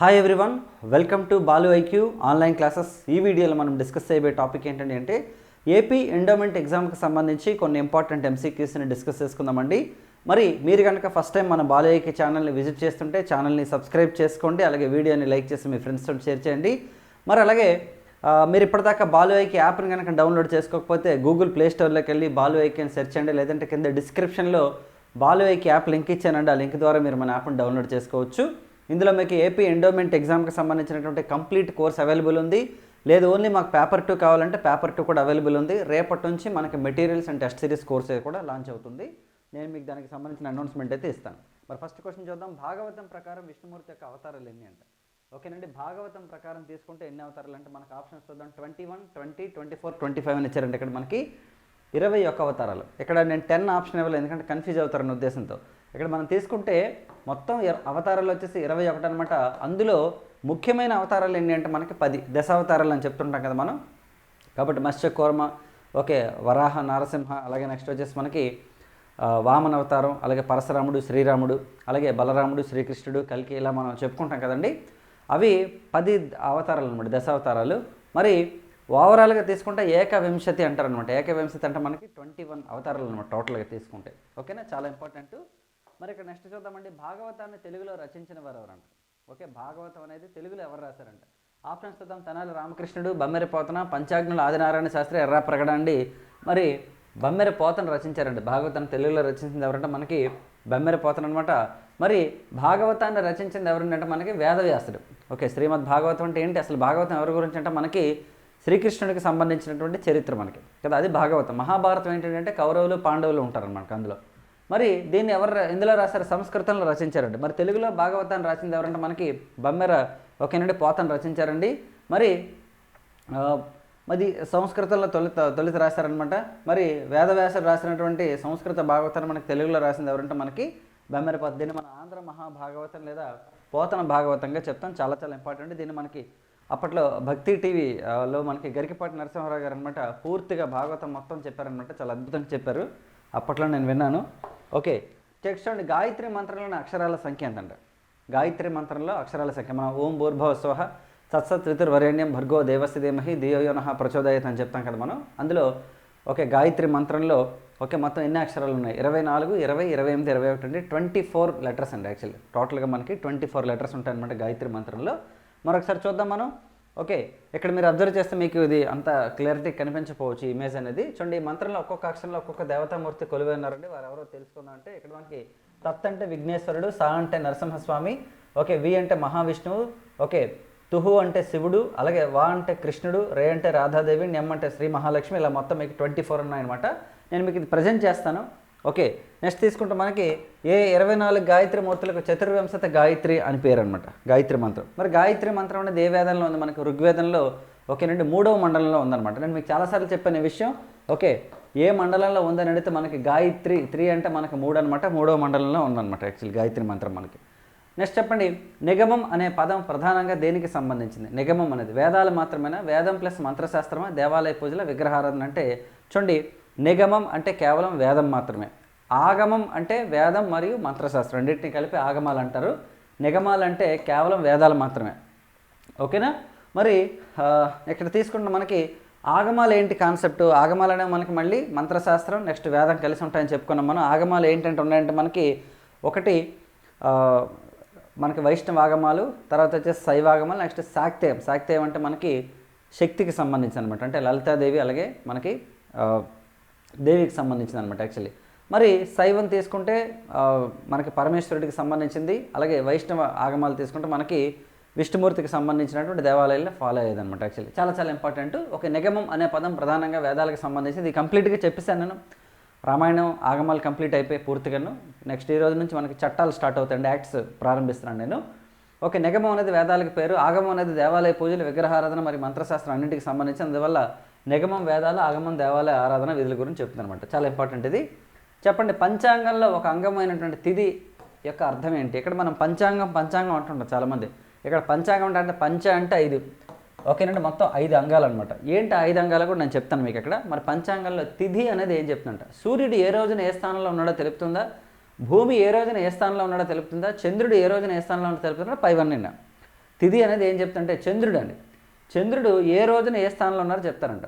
Hi everyone welcome to Balu IQ online classes ఈ వీడియోలో మనం డిస్కస్ చేయబోయే టాపిక్ ఏంటంటే అంటే ఏపీ ఎండోమెంట్ ఎగ్జామ్కి సంబంధించి కొన్ని ఇంపార్టెంట్ ఎంసీక్యూస్ని డిస్కస్ చేసుకుందామండి. మరి మీరు కనుక ఫస్ట్ టైం మన బాలు ఐక్యూ ఛానల్ని విజిట్ చేస్తుంటే ఛానల్ని సబ్స్క్రైబ్ చేసుకోండి అలాగే వీడియోని లైక్ చేసి మీ ఫ్రెండ్స్తో షేర్ చేయండి. మరి అలాగే మీరు ఇప్పటిదాకా బాలు ఐకి యాప్ని కనుక డౌన్లోడ్ చేసుకోకపోతే గూగుల్ ప్లే స్టోర్లోకి వెళ్ళి బాలు ఐకి అని సెర్చ్ చేయండి. లేదంటే కింద డిస్క్రిప్షన్లో బాలు ఐకి యాప్ లింక్ ఇచ్చానండి. ఆ లింక్ ద్వారా మీరు మన యాప్ని డౌన్లోడ్ చేసుకోవచ్చు. ఇందులో మీకు ఏపీ ఎండోమెంట్ ఎగ్జామ్కి సంబంధించినటువంటి కంప్లీట్ కోర్స్ అవైలబుల్ ఉంది. లేదు ఓన్లీ మాకు పేపర్ టూ కావాలంటే పేపర్ టూ కూడా అవైలబుల్ ఉంది. రేపటి నుంచి మనకి materials and test series course కూడా లాంచ్ అవుతుంది. నేను మీకు దానికి సంబంధించిన అనౌన్స్మెంట్ అయితే ఇస్తాను. మరి ఫస్ట్ క్వశ్చన్ చూద్దాం. భాగవతం ప్రకారం విష్ణుమూర్తి యొక్క అవతారాలు ఎన్ని అంటే? ఓకేనండి. భాగవతం ప్రకారం తీసుకుంటే ఎన్ని అవతారాలు అంటే మనకు ఆప్షన్స్ చూద్దాం. Twenty one twenty twenty four twenty five అని ఇచ్చారంటే ఇక్కడ మనకి. ఇరవై ఒక్క అవతారాలు. ఇక్కడ నేను టెన్ ఆప్షన్ ఇవ్వలేదు ఎందుకంటే కన్ఫ్యూజ్ అవుతారన్న ఉద్దేశంతో. ఇక్కడ మనం తీసుకుంటే మొత్తం అవతారాలు వచ్చేసి ఇరవై ఒకటి అనమాట అందులో ముఖ్యమైన అవతారాలు ఏంటి అంటే మనకి పది దశావతారాలు అని చెప్తుంటాం కదా మనం. కాబట్టి మత్స్య కోర్మ ఓకే వరాహ నారసింహ అలాగే నెక్స్ట్ వచ్చేసి మనకి వామన అవతారం అలాగే పరశురాముడు శ్రీరాముడు అలాగే బలరాముడు శ్రీకృష్ణుడు కలికి ఇలా మనం చెప్పుకుంటాం కదండి. అవి పది అవతారాలు అనమాట దశావతారాలు. మరి ఓవరాల్గా తీసుకుంటే ఏకవింశతి అంటారు అనమాట ఏకవింశతి అంటే మనకి ట్వంటీ వన్ అవతారాలు అనమాట టోటల్గా తీసుకుంటే. ఓకేనా? చాలా ఇంపార్టెంట్. మరి ఇక్కడ నెక్స్ట్ చూద్దామండి. భాగవతాన్ని తెలుగులో రచించిన వారు ఎవరంట ఓకే భాగవతం అనేది తెలుగులో ఎవరు రాశారంట? ఆప్షన్స్ చూద్దాం. తెనాలి రామకృష్ణుడు బమ్మెరి పోతన పంచాగ్నులు ఆదినారాయణ శాస్త్రి ఎర్ర ప్రగడండి మరి బమ్మెరి పోతన రచించారండి భాగవతాన్ని తెలుగులో రచించింది ఎవరంటే? మనకి బమ్మెరి పోతన అనమాట మరి భాగవతాన్ని రచించింది ఎవరంటే మనకి వేదవ్యాసుడు. ఓకే శ్రీమద్ భాగవతం అంటే ఏంటి? అసలు భాగవతం ఎవరి గురించి అంటే మనకి శ్రీకృష్ణుడికి సంబంధించినటువంటి చరిత్ర మనకి. కదా అది భాగవతం. మహాభారతం ఏంటంటే కౌరవులు పాండవులు ఉంటారు మనకి అందులో. మరి దీన్ని ఎవరు రా- ఎందులో రాశారు? సంస్కృతంలో రచించారండి. మరి తెలుగులో భాగవతాన్ని రాసింది ఎవరంటే మనకి బమ్మెర ఓకేనండి పోతను రచించారండి. మరి మరి సంస్కృతంలో తొలిత తొలిత రాశారనమాట మరి వేదవ్యాసుడు రాసినటువంటి సంస్కృత భాగవతాన్ని మనకి తెలుగులో రాసింది ఎవరంటే మనకి బెమ్మరి పోత దీన్ని మన ఆంధ్ర మహాభాగవతం లేదా పోతన భాగవతంగా చెప్తాం. చాలా చాలా ఇంపార్టెంట్. దీన్ని మనకి అప్పట్లో భక్తి టీవీ లో మనకి గరికపాటి నరసింహారావు గారు అనమాట పూర్తిగా భాగవతం మొత్తం చెప్పారనమాట చాలా అద్భుతంగా చెప్పారు. అప్పట్లో నేను విన్నాను. ఓకే నెక్స్ట్ చూడండి. గాయత్రి మంత్రంలోని అక్షరాల సంఖ్య ఎంతంట? గాయత్రి మంత్రంలో అక్షరాల సంఖ్య. మనం ఓం భూర్భవ స్వహ సత్సత్ త్రితుర్వరేణ్యం భర్గో దేవస్య దేమహి దియోయోనహ ప్రచోదయత్ అని చెప్తాం కదా మనం. అందులో ఓకే గాయత్రి మంత్రంలో ఓకే మొత్తం ఎన్ని అక్షరాలు ఉన్నాయి? ఇరవై నాలుగు ఇరవై ఇరవై ఎనిమిది ఇరవై ఒకటి అండి ట్వంటీ ఫోర్ లెటర్స్ అండి యాక్చువల్లీ టోటల్గా మనకి ట్వంటీ ఫోర్ లెటర్స్ ఉంటాయి అనమాట గాయత్రి మంత్రంలో. మరొకసారి చూద్దాం మనం. ఓకే ఇక్కడ మీరు అబ్జర్వ్ చేస్తే మీకు ఇది అంత క్లారిటీ కనిపించకపోవచ్చు ఇమేజ్ అనేది. చూడండి ఈ మంత్రంలో ఒక్కొక్క అక్షరంలో ఒక్కొక్క దేవతామూర్తి కొలువై ఉన్నారండి. వారు ఎవరో తెలుసుకుందాం అంటే ఇక్కడ మనకి తత్ అంటే విఘ్నేశ్వరుడు సా అంటే నరసింహస్వామి ఓకే వి అంటే మహావిష్ణువు ఓకే తుహు అంటే శివుడు అలాగే వా అంటే కృష్ణుడు రే అంటే రాధాదేవి నెమ్ అంటే శ్రీ మహాలక్ష్మి ఇలా మొత్తం మీకు ట్వంటీ ఫోర్ ఉన్నాయన్నమాట నేను మీకు ఇది ప్రజెంట్ చేస్తాను. ఓకే నెక్స్ట్ తీసుకుంటే మనకి ఏ ఇరవై నాలుగు గాయత్రి మూర్తులకు చతుర్వింశత గాయత్రి అని పేరు అనమాట గాయత్రి మంత్రం. మరి గాయత్రి మంత్రం అనేది ఏ వేదంలో ఉంది? మనకి ఋగ్వేదంలో ఓకేనండి మూడవ మండలంలో ఉందన్నమాట. నేను మీకు చాలాసార్లు చెప్పిన విషయం ఓకే ఏ మండలంలో ఉందని అడిగితే మనకి గాయత్రి త్రీ అంటే మనకి మూడు అనమాట మూడవ మండలంలో ఉందన్నమాట యాక్చువల్లీ గాయత్రి మంత్రం మనకి. నెక్స్ట్ చెప్పండి నిగమం అనే పదం ప్రధానంగా దేనికి సంబంధించింది? నిగమం అనేది వేదాలు మాత్రమేనా? వేదం ప్లస్ మంత్రశాస్త్రమా? దేవాలయ పూజల విగ్రహారాధన అంటే చూడండి నిగమం అంటే కేవలం వేదం మాత్రమే. ఆగమం అంటే వేదం మరియు మంత్రశాస్త్రం. రెండింటిని కలిపి ఆగమాలు అంటారు. నిగమాలు అంటే కేవలం వేదాలు మాత్రమే. ఓకేనా? మరి ఇక్కడ తీసుకుంటే మనకి ఆగమాలు ఏంటి కాన్సెప్ట్? ఆగమాలు అనేవి మనకి మళ్ళీ మంత్రశాస్త్రం నెక్స్ట్ వేదం కలిసి ఉంటాయని చెప్పుకున్నాం మనం. ఆగమాలు ఏంటంటే ఉన్నాయంటే మనకి ఒకటి మనకి వైష్ణవ ఆగమాలు తర్వాత వచ్చేసి శైవాగమాలు నెక్స్ట్ శాక్తేయం. శాక్తేయం అంటే మనకి శక్తికి సంబంధించి అనమాట అంటే లలితాదేవి అలాగే మనకి దేవికి సంబంధించింది అనమాట యాక్చువల్లీ మరి శైవం తీసుకుంటే మనకి పరమేశ్వరుడికి సంబంధించింది అలాగే వైష్ణవ ఆగమాలు తీసుకుంటే మనకి విష్ణుమూర్తికి సంబంధించినటువంటి దేవాలయాల్లో ఫాలో అయ్యేది అనమాట యాక్చువల్లీ చాలా చాలా ఇంపార్టెంట్ ఒక నిగమం అనే పదం ప్రధానంగా వేదాలకు సంబంధించి ఇది కంప్లీట్గా చెప్పేశాను నేను. రామాయణం ఆగమాలు కంప్లీట్ అయిపోయి పూర్తిగాను నెక్స్ట్ ఈ రోజు నుంచి మనకి చట్టాలు స్టార్ట్ అవుతాయండి యాక్ట్స్ ప్రారంభిస్తున్నాను నేను. ఓకే నిగమం అనేది వేదాలకు పేరు ఆగమం అనేది దేవాలయ పూజలు విగ్రహారాధన మరి మంత్రశాస్త్రం అన్నింటికి సంబంధించి అందువల్ల నిగమం వేదాలు ఆగమం దేవాలయ ఆరాధన విధుల గురించి చెప్తుంది అనమాట చాలా ఇంపార్టెంట్ ఇది. చెప్పండి పంచాంగంలో ఒక అంగమైనటువంటి తిథి యొక్క అర్థం ఏంటి? ఇక్కడ మనం పంచాంగం పంచాంగం అంటుంటాం చాలామంది. ఇక్కడ పంచాంగం అంటే అంటే పంచ అంటే ఐదు. ఓకేనండి మొత్తం ఐదు అంగాలు అనమాట ఏంటి ఐదు అంగాలు కూడా నేను చెప్తాను మీకు ఇక్కడ. మరి పంచాంగంలో తిథి అనేది ఏం చెప్తుందంట? సూర్యుడు ఏ రోజున ఏ స్థానంలో ఉన్నాడో తెలుపుతుందా? భూమి ఏ రోజున ఏ స్థానంలో ఉన్నాడో తెలుపుతుందా? చంద్రుడు ఏ రోజున ఏ స్థానంలో ఉన్నాడో తెలుపుతుందా? పైవన్నీ తిథి అనేది ఏం చెప్తుంటే చంద్రుడు అండి. చంద్రుడు ఏ రోజున ఏ స్థానంలో ఉన్నారో చెప్తారంట.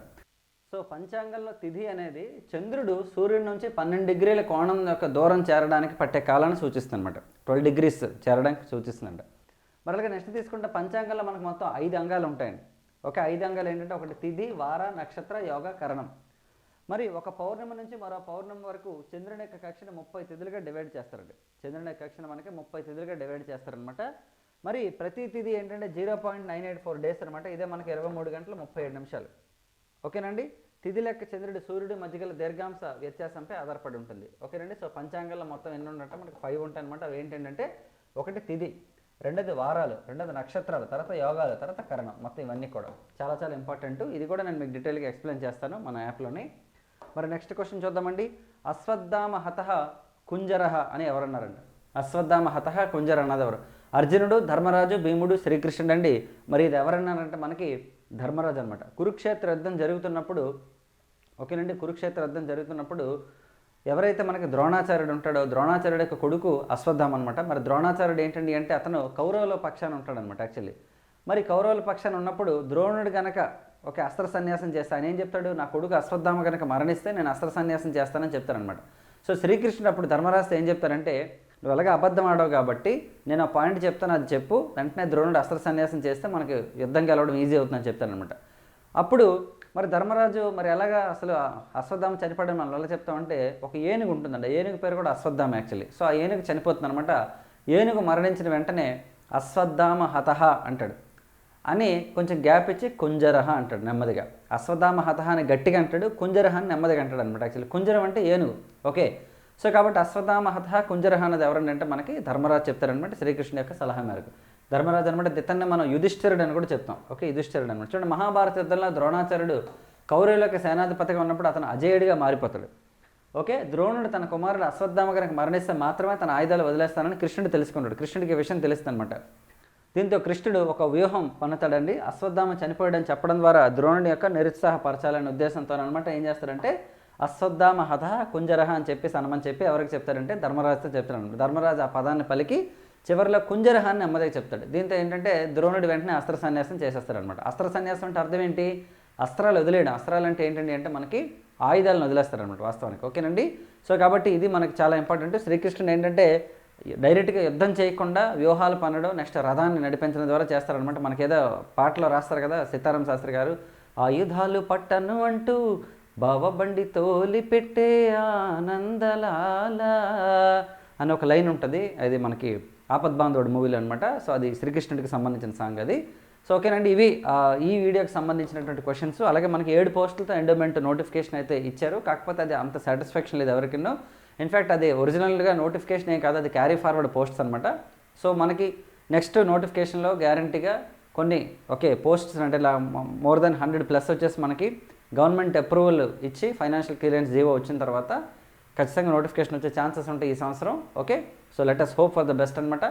సో పంచాంగంలో తిథి అనేది చంద్రుడు సూర్యుడి నుంచి పన్నెండు డిగ్రీల కోణం యొక్క దూరం చేరడానికి పట్టే కాలాన్ని సూచిస్తుంది అనమాట ట్వెల్వ్ డిగ్రీస్ చేరడానికి సూచిస్తుందంట. మరి నెక్స్ట్ తీసుకుంటే పంచాంగంలో మనకు మొత్తం ఐదు అంగాలు ఉంటాయండి. ఓకే ఐదు అంగాలు ఏంటంటే ఒకటి తిథి వార నక్షత్ర యోగ కరణం. మరి ఒక పౌర్ణమి నుంచి మరో పౌర్ణమి వరకు చంద్రుని యొక్క కక్షను ముప్పై తిథులుగా డివైడ్ చేస్తారండి. చంద్రుని యొక్క కక్షను మనకి ముప్పై తిథులుగా డివైడ్ చేస్తారనమాట మరి ప్రతి తిథి ఏంటంటే zero point nine eight four days అనమాట ఇదే మనకి ఇరవై మూడు గంటల ముప్పై ఏడు నిమిషాలు. ఓకేనండి? తిథి లెక్క చంద్రుడు సూర్యుడు మధ్యగల దీర్ఘాంశ వ్యత్యాసంపై ఆధారపడి ఉంటుంది. ఓకేనండి? సో పంచాంగంలో మొత్తం ఎన్ని ఉన్నట్టు మనకి ఫైవ్ ఉంటాయి అనమాట అవి ఏంటంటే ఒకటి తిథి రెండోది వారాలు రెండోది నక్షత్రాలు తర్వాత యోగాలు తర్వాత కరణం. మొత్తం ఇవన్నీ కూడా. చాలా చాలా ఇంపార్టెంట్ ఇది కూడా నేను మీకు డీటెయిల్గా ఎక్స్ప్లెయిన్ చేస్తాను మన యాప్లోని మరి నెక్స్ట్ క్వశ్చన్ చూద్దామండి. అశ్వత్థామ హతః కుంజరహ అని ఎవరన్నారండి అశ్వత్థామ హతః కుంజర అన్నది ఎవరు? అర్జునుడు ధర్మరాజు భీముడు శ్రీకృష్ణుడు అండి. మరి ఇది ఎవరన్నారంటే మనకి ధర్మరాజు అనమాట కురుక్షేత్ర యుద్ధం జరుగుతున్నప్పుడు ఓకేనండి కురుక్షేత్ర యుద్ధం జరుగుతున్నప్పుడు ఎవరైతే మనకి ద్రోణాచార్యుడు ఉంటాడో ద్రోణాచార్యుడు యొక్క కొడుకు అశ్వత్థామ అనమాట మరి ద్రోణాచార్యుడు ఏంటండి అంటే అతను కౌరవుల పక్షాన ఉంటాడనమాట యాక్చువల్లీ. మరి కౌరవుల పక్షాన ఉన్నప్పుడు ద్రోణుడు గనక ఒక అస్త్ర సన్యాసం చేస్తా ఆయన ఏం చెప్తాడు? నా కొడుకు అశ్వత్థామ గనక మరణిస్తే నేను అస్త్ర సన్యాసం చేస్తానని చెప్తానమాట సో శ్రీకృష్ణుడు అప్పుడు ధర్మరాజు ఏం చెప్తారంటే నువ్వు ఎలాగ అబద్ధం ఆడవు కాబట్టి నేను ఆ పాయింట్ చెప్తాను అది చెప్పు. వెంటనే ద్రోణుడు అస్త్ర సన్యాసం చేస్తే మనకి యుద్ధం గెలవడం ఈజీ అవుతుందని చెప్తానమాట అప్పుడు మరి ధర్మరాజు మరి ఎలాగా అసలు అశ్వత్థామ చనిపోవడం మనం ఎలా చెప్తామంటే ఒక ఏనుగు ఉంటుందండి. ఏనుగు పేరు కూడా అశ్వత్థామ యాక్చువల్లీ సో ఆ ఏనుగు చనిపోతుంది అనమాట ఏనుగు మరణించిన వెంటనే అశ్వత్థామ హతహ అంటాడు. అని కొంచెం గ్యాప్ ఇచ్చి కుంజరహ అంటాడు నెమ్మదిగా. అశ్వత్థామ హతహ అని గట్టిగా అంటాడు కుంజరహ అని నెమ్మదిగా అంటాడు అనమాట యాక్చువల్లీ కుంజరం అంటే ఏనుగు. ఓకే సో కాబట్టి అశ్వత్థామ కుంజరహానది కుంజరహ ఎవరంటే మనకి ధర్మరాజు చెప్తారనమాట శ్రీకృష్ణుడి యొక్క సలహా మేరకు. ధర్మరాజు అనమాట ఇతన్ని మనం యుధిష్ఠిరుడు అని కూడా చెప్తాం. ఓకే యుధిష్ఠిరుడు అనమాట చూడండి మహాభారత యుద్ధంలో ద్రోణాచార్యుడు కౌరవుల యొక్క సేనాధిపతిగా ఉన్నప్పుడు అతను అజేయుడిగా మారిపోతాడు. ఓకే ద్రోణుడు తన కుమారుడు అశ్వత్థామ గారికి మరణిస్తే మాత్రమే తన ఆయుధాలు వదిలేస్తానని కృష్ణుడు తెలుసుకున్నాడు. కృష్ణుడికి విషయం తెలుస్తుందనమాట దీంతో కృష్ణుడు ఒక వ్యూహం పన్నుతాడండి. అశ్వత్థామ చనిపోయాడని చెప్పడం ద్వారా ద్రోణుడి యొక్క నిరుత్సాహపరచాలనే ఉద్దేశంతో అనమాట ఏం చేస్తాడంటే అశ్వత్థామ హత కుంజరహ అని చెప్పేసి అనమని చెప్పి ఎవరికి చెప్తాడంటే ధర్మరాజుతో చెప్తాడు ధర్మరాజు ఆ పదాన్ని పలికి చివరిలో కుంజరహ అని నెమ్మదిగా చెప్తాడు. దీంతో ఏంటంటే ద్రోణుడు వెంటనే అస్త్ర సన్యాసం చేసేస్తాడనమాట అస్త్ర సన్యాసం అంటే అర్థం ఏంటి? అస్త్రాలు వదిలేయడం. అస్త్రాలు అంటే ఏంటండి అంటే మనకి ఆయుధాలను వదిలేస్తారనమాట వాస్తవానికి. ఓకేనండి? సో కాబట్టి ఇది మనకి చాలా ఇంపార్టెంట్. శ్రీకృష్ణుడు ఏంటంటే డైరెక్ట్గా యుద్ధం చేయకుండా వ్యూహాలు పనడం నెక్స్ట్ రథాన్ని నడిపించడం ద్వారా చేస్తారనమాట మనకేదో పాటలో రాస్తారు కదా సీతారాం శాస్త్రి గారు ఆయుధాలు పట్టను అంటూ భవబండి తోలి పెట్టే ఆనందలాల అని ఒక లైన్ ఉంటుంది. అది మనకి ఆపద్బాంధవుడు మూవీలో అనమాట సో అది శ్రీకృష్ణుడికి సంబంధించిన సాంగ్ అది. సో ఓకేనండి ఇవి ఈ వీడియోకి సంబంధించినటువంటి క్వశ్చన్స్ అలాగే మనకి ఏడు పోస్టులతో ఎండోమెంట్ నోటిఫికేషన్ అయితే ఇచ్చారు. కాకపోతే అది అంత సాటిస్ఫాక్షన్ లేదు ఎవరికిన్నో. ఇన్ఫ్యాక్ట్ అది ఒరిజినల్గా నోటిఫికేషన్ ఏం కాదు అది క్యారీ ఫార్వర్డ్ పోస్ట్స్ అనమాట సో మనకి నెక్స్ట్ నోటిఫికేషన్లో గ్యారంటీగా కొన్ని ఓకే పోస్ట్స్ అంటే ఇలా మోర్ దెన్ హండ్రెడ్ ప్లస్ వచ్చేసి మనకి గవర్నమెంట్ అప్రూవల్ ఇచ్చి ఫైనాన్షియల్ క్లియరెన్స్ జీవో వచ్చిన తర్వాత ఖచ్చితంగా నోటిఫికేషన్ వచ్చే ఛాన్సెస్ ఉంటాయి ఈ సంవత్సరం okay? So let us hope for the best అనమాట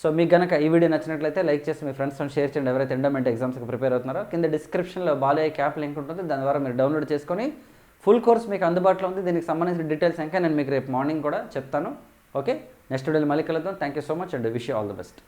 సో మీకు గనక ఈ వీడియో నచ్చినట్లయితే లైక్ చేసి మీ ఫ్రెండ్స్తో షేర్ చేయండి. ఎవరైతే ఎండోమెంట్ ఎగ్జామ్స్కి ప్రిపేర్ అవుతున్నారో కింద డిస్క్రిప్షన్లో బాలయ్య క్యాప్ లింక్ ఉంటుంది. దాని ద్వారా మీరు డౌన్లోడ్ చేసుకొని ఫుల్ కోర్స్ మీకు అందుబాటులో ఉంది. దీనికి సంబంధించిన డీటెయిల్స్ ఇంకా నేను మీకు రేపు మార్నింగ్ కూడా చెప్తాను. ఓకే? నెక్స్ట్ వీడియోలో మళ్ళీ కలుద్దాం. Thank you so much and wish you all the best